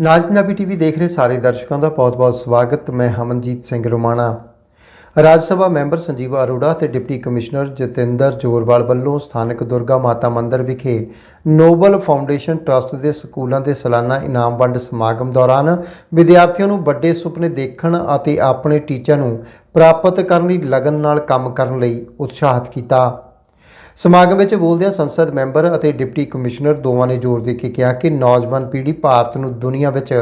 ਨਾਜ Punjabi TV ਦੇਖ ਰਹੇ ਸਾਰੇ ਦਰਸ਼ਕਾਂ ਦਾ ਬਹੁਤ-ਬਹੁਤ ਸਵਾਗਤ। ਮੈਂ ਹਮਨਜੀਤ ਸਿੰਘ ਰੋਮਾਣਾ। ਰਾਜ ਸਭਾ ਮੈਂਬਰ ਸੰਜੀਵ ਅਰੋੜਾ ਤੇ ਡਿਪਟੀ ਕਮਿਸ਼ਨਰ ਜਤਿੰਦਰ ਜੋਰਵਾਲ ਵੱਲੋਂ ਸਥਾਨਕ ਦੁਰਗਾ ਮਾਤਾ ਮੰਦਿਰ ਵਿਖੇ ਨੋਬਲ ਫਾਊਂਡੇਸ਼ਨ ਟਰਸਟ ਦੇ ਸਕੂਲਾਂ ਦੇ ਸਾਲਾਨਾ ਇਨਾਮ ਵੰਡ ਸਮਾਗਮ ਦੌਰਾਨ ਵਿਦਿਆਰਥੀਆਂ ਨੂੰ ਵੱਡੇ ਸੁਪਨੇ ਦੇਖਣ ਅਤੇ ਆਪਣੇ ਟੀਚਿਆਂ ਨੂੰ ਪ੍ਰਾਪਤ ਕਰਨ ਲਈ ਲਗਨ ਨਾਲ ਕੰਮ ਕਰਨ ਲਈ ਉਤਸ਼ਾਹਿਤ ਕੀਤਾ। ਸਮਾਗਮ ਵਿੱਚ ਬੋਲਦਿਆਂ ਸੰਸਦ ਮੈਂਬਰ ਅਤੇ ਡਿਪਟੀ ਕਮਿਸ਼ਨਰ ਦੋਵਾਂ ਨੇ ਜ਼ੋਰ ਦੇ ਕੇ ਕਿਹਾ ਕਿ ਨੌਜਵਾਨ ਪੀੜ੍ਹੀ ਭਾਰਤ ਨੂੰ ਦੁਨੀਆ ਵਿੱਚ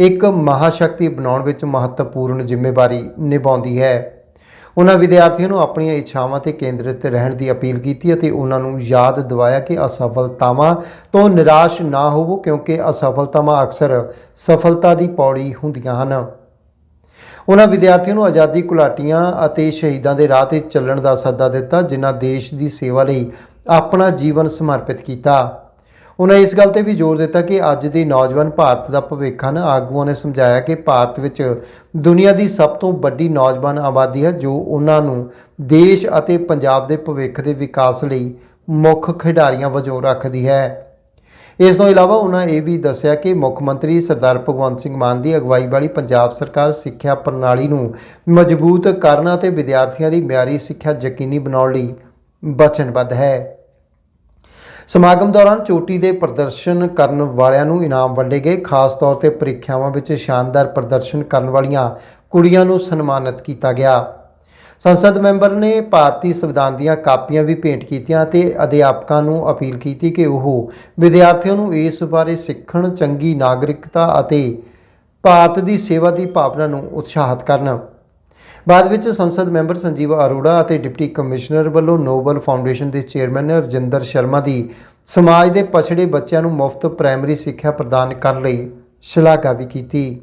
ਇੱਕ ਮਹਾਸ਼ਕਤੀ ਬਣਾਉਣ ਵਿੱਚ ਮਹੱਤਵਪੂਰਨ ਜ਼ਿੰਮੇਵਾਰੀ ਨਿਭਾਉਂਦੀ ਹੈ। ਉਹਨਾਂ ਵਿਦਿਆਰਥੀਆਂ ਨੂੰ ਆਪਣੀਆਂ ਇੱਛਾਵਾਂ ਤੇ ਕੇਂਦਰਿਤ ਰਹਿਣ ਦੀ ਅਪੀਲ ਕੀਤੀ ਅਤੇ ਉਹਨਾਂ ਨੂੰ ਯਾਦ ਦਿਵਾਇਆ ਕਿ ਅਸਫਲਤਾਵਾਂ ਤੋਂ ਨਿਰਾਸ਼ ਨਾ ਹੋਵੋ ਕਿਉਂਕਿ ਅਸਫਲਤਾਵਾਂ ਅਕਸਰ ਸਫਲਤਾ ਦੀ ਪੌੜੀ ਹੁੰਦੀਆਂ ਹਨ। ਉਹਨਾਂ ਵਿਦਿਆਰਥੀਆਂ ਨੂੰ ਆਜ਼ਾਦੀ ਘੁਲਾਟੀਆਂ ਅਤੇ ਸ਼ਹੀਦਾਂ ਦੇ ਰਾਹ ਤੇ ਚੱਲਣ ਦਾ ਸੱਦਾ ਦਿੱਤਾ, ਜਿਨ੍ਹਾਂ ਦੇਸ਼ ਦੀ ਸੇਵਾ ਲਈ ਆਪਣਾ ਜੀਵਨ ਸਮਰਪਿਤ ਕੀਤਾ। ਉਹਨਾਂ ਇਸ ਗੱਲ ਤੇ ਵੀ ਜ਼ੋਰ ਦਿੱਤਾ ਕਿ ਅੱਜ ਦੇ ਨੌਜਵਾਨ ਭਾਰਤ ਦਾ ਭਵਿੱਖ ਹਨ। ਆਗੂਆਂ ਨੇ ਸਮਝਾਇਆ ਕਿ ਭਾਰਤ ਵਿੱਚ ਦੁਨੀਆ ਦੀ ਸਭ ਤੋਂ ਵੱਡੀ ਨੌਜਵਾਨ ਆਬਾਦੀ ਹੈ, ਜੋ ਉਹਨਾਂ ਨੂੰ ਦੇਸ਼ ਅਤੇ ਪੰਜਾਬ ਦੇ ਭਵਿੱਖ ਦੇ ਵਿਕਾਸ ਲਈ ਮੁੱਖ ਖਿਡਾਰੀਆਂ ਵਜੋਂ ਰੱਖਦੀ ਹੈ। ਇਸ ਤੋਂ ਇਲਾਵਾ ਉਹਨਾਂ ਇਹ ਵੀ ਦੱਸਿਆ ਕਿ ਮੁੱਖ ਮੰਤਰੀ ਸਰਦਾਰ ਭਗਵੰਤ ਸਿੰਘ ਮਾਨ ਦੀ ਅਗਵਾਈ ਵਾਲੀ ਪੰਜਾਬ ਸਰਕਾਰ ਸਿੱਖਿਆ ਪ੍ਰਣਾਲੀ ਨੂੰ ਮਜ਼ਬੂਤ ਕਰਨ ਅਤੇ ਵਿਦਿਆਰਥੀਆਂ ਲਈ ਮਿਆਰੀ ਸਿੱਖਿਆ ਯਕੀਨੀ ਬਣਾਉਣ ਲਈ ਵਚਨਬੱਧ ਹੈ। ਸਮਾਗਮ ਦੌਰਾਨ ਚੋਟੀ ਦੇ ਪ੍ਰਦਰਸ਼ਨ ਕਰਨ ਵਾਲਿਆਂ ਨੂੰ ਇਨਾਮ ਵੰਡੇ ਗਏ। ਖਾਸ ਤੌਰ ਤੇ ਪ੍ਰੀਖਿਆਵਾਂ ਵਿੱਚ ਸ਼ਾਨਦਾਰ ਪ੍ਰਦਰਸ਼ਨ ਕਰਨ ਵਾਲੀਆਂ ਕੁੜੀਆਂ ਨੂੰ ਸਨਮਾਨਿਤ ਕੀਤਾ ਗਿਆ। ਸੰਸਦ ਮੈਂਬਰ ਨੇ ਭਾਰਤੀ ਸੰਵਿਧਾਨ ਦੀਆਂ ਕਾਪੀਆਂ ਵੀ ਭੇਂਟ ਕੀਤੀਆਂ ਅਤੇ ਅਧਿਆਪਕਾਂ ਨੂੰ ਅਪੀਲ ਕੀਤੀ ਕਿ ਉਹ ਵਿਦਿਆਰਥੀਆਂ ਨੂੰ ਇਸ ਬਾਰੇ ਸਿੱਖਣ, ਚੰਗੀ ਨਾਗਰਿਕਤਾ ਅਤੇ ਭਾਰਤ ਦੀ ਸੇਵਾ ਦੀ ਭਾਵਨਾ ਨੂੰ ਉਤਸ਼ਾਹਿਤ ਕਰਨ। ਬਾਅਦ ਵਿੱਚ ਸੰਸਦ ਮੈਂਬਰ ਸੰਜੀਵ ਅਰੋੜਾ ਅਤੇ ਡਿਪਟੀ ਕਮਿਸ਼ਨਰ ਵੱਲੋਂ ਨੋਬਲ ਫਾਊਂਡੇਸ਼ਨ ਦੇ ਚੇਅਰਮੈਨ ਰਜਿੰਦਰ ਸ਼ਰਮਾ ਦੀ ਸਮਾਜ ਦੇ ਪਛੜੇ ਬੱਚਿਆਂ ਨੂੰ ਮੁਫਤ ਪ੍ਰਾਇਮਰੀ ਸਿੱਖਿਆ ਪ੍ਰਦਾਨ ਕਰਨ ਲਈ ਸ਼ਲਾਘਾ ਵੀ ਕੀਤੀ।